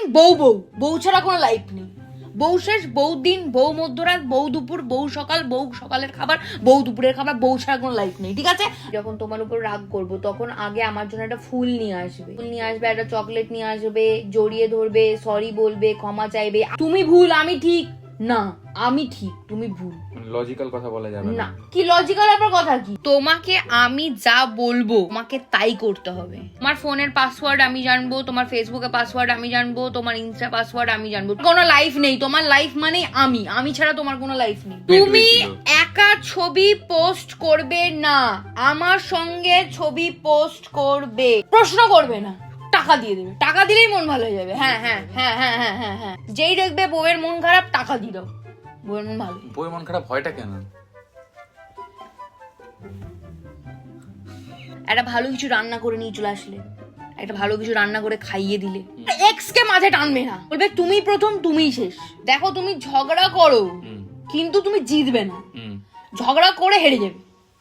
সারাদিন বউ বউ বউ ছাড়া কোনো লাইফ নেই। বউ শেষ, বউ দিন, বউ মধ্যরাত, বউ দুপুর, বউ সকাল, বউ সকালের খাবার, বউ দুপুরের খাবার, বউ ছাড়া কোনো লাইফ নেই, ঠিক আছে? যখন তোমার উপর রাগ করব, তখন আগে আমার জন্য একটা ফুল নিয়ে আসবে। ফুল নিয়ে আসবে, একটা চকলেট নিয়ে আসবে, জড়িয়ে ধরবে সরি বলবে, ক্ষমা চাইবে। তুমি ভুল, আমি ঠিক। না আমি ঠিক তুমি ভুল। লজিক্যাল কথা বলা যাবে না। কি লজিক্যাল আপনার কথা কি? তোমাকে আমি যা বলব তোমাকে তাই করতে হবে। তোমার ফোনের পাসওয়ার্ড আমি জানব তোমার ফেসবুকে পাসওয়ার্ড আমি জানব তোমার ইনস্টা পাসওয়ার্ড আমি জানব। কোনো লাইফ নেই তোমার লাইফ মানে আমি। আমি ছাড়া তোমার কোনো লাইফ নেই। তুমি একা ছবি পোস্ট করবে না আমার সঙ্গে ছবি পোস্ট করবে। প্রশ্ন করবে না। টাকা দিয়ে দেবে। টাকা দিলেই মন ভালো হয়ে যাবে। হ্যাঁ হ্যাঁ হ্যাঁ হ্যাঁ হ্যাঁ হ্যাঁ হ্যাঁ। যেই দেখবে বউয়ের মন খারাপ টাকা দাও। বউয়ের মন ভালো বই মন খারাপ হয়টা কেন? একটা ভালো কিছু রান্না করে নিয়ে চলে আসলে। একটা ভালো কিছু রান্না করে খাইয়ে দিলে। এক্স কে মাঝে টানবে না। বলবে তুমি প্রথম তুমিই শেষ। দেখো তুমি ঝগড়া করো কিন্তু তুমি জিতবে না। ঝগড়া করে হেরে যাবে।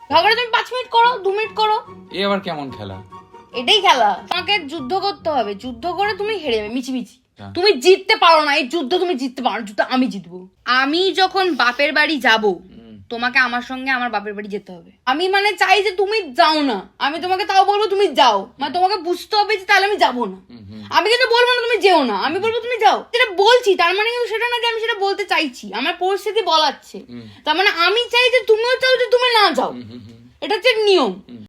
ঝগড়া তুমি পাঁচ মিনিট করো দু মিনিট করো। এ আবার কেমন খেলা? এটাই খেলা। তোমাকে যুদ্ধ করতে হবে। যুদ্ধ করে তুমি হেরে যাবে মিছিমিছি। হ্যাঁ। তুমি জিততে পারো না এই যুদ্ধ তুমি জিততে পারো না, যুদ্ধ আমি জিতবো। আমি যখন বাপের বাড়ি যাব তোমাকে আমার সঙ্গে আমার বাপের বাড়ি যেতে হবে। আমি মানে চাই যে তুমি যাও না। আমি তোমাকে তাও বলব তুমি যাও। মানে তোমাকে বুঝতে হবে যে তাহলে আমি যাব না। আমি কিন্তু বলব না তুমি যেও না। আমি বলব তুমি যাও। যেটা বলছি তার মানে সেটা না যে আমি সেটা বলতে চাইছি। আমার পরিস্থিতি বলাচ্ছে। তার মানে আমি চাই যে তুমিও চাও যে তুমি না যাও। এটা হচ্ছে নিয়ম।